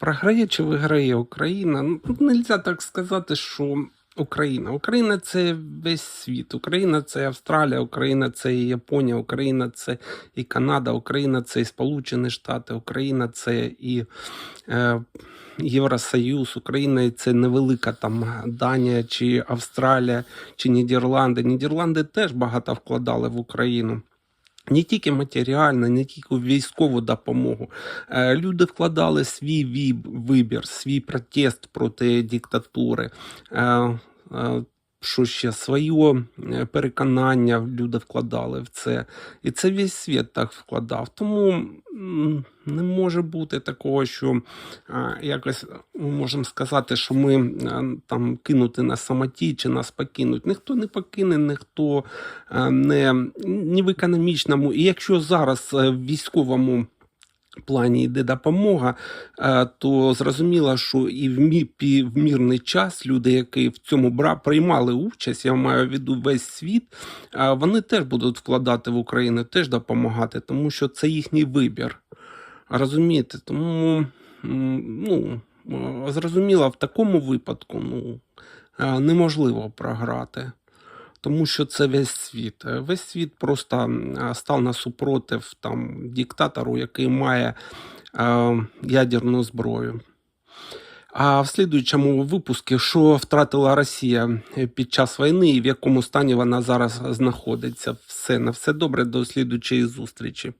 Програє чи виграє Україна? Ну, нельзя так сказати, що Україна. Україна це весь світ. Україна це Австралія, Україна це і Японія, Україна це і Канада, Україна це і Сполучені Штати, Україна це і е, Євросоюз, Україна це невелика там Данія чи Австралія чи Нідерланди. Нідерланди теж багато вкладали в Україну. Не тільки матеріально, не тільки військову допомогу. Е, Люди вкладали свій вибір, свій протест проти диктатури. Що ще своє е, переконання люди вкладали в це. І це весь світ так вкладав. Тому не може бути такого, що е, якось ми можемо сказати, що ми е, там кинути на самоті чи нас покинуть. Ніхто не покине, ніхто не ні в економічному. І якщо зараз в військовому плані йде допомога, е, то зрозуміло, що і в, мі, в мірний час люди, які в цьому приймали участь, я маю в виду весь світ, е, вони теж будуть вкладати в Україну, теж допомагати, тому що це їхній вибір. Розумієте? Тому ну, е, зрозуміло, в такому випадку ну, неможливо програти. Тому що це весь світ. Е, Весь світ просто е, став насупротив там диктатору, який має е, ядерну зброю. А в слідуючому випуску, що втратила Росія е, під час війни і в якому стані вона зараз знаходиться. Все на все добре, до слідуючої зустрічі.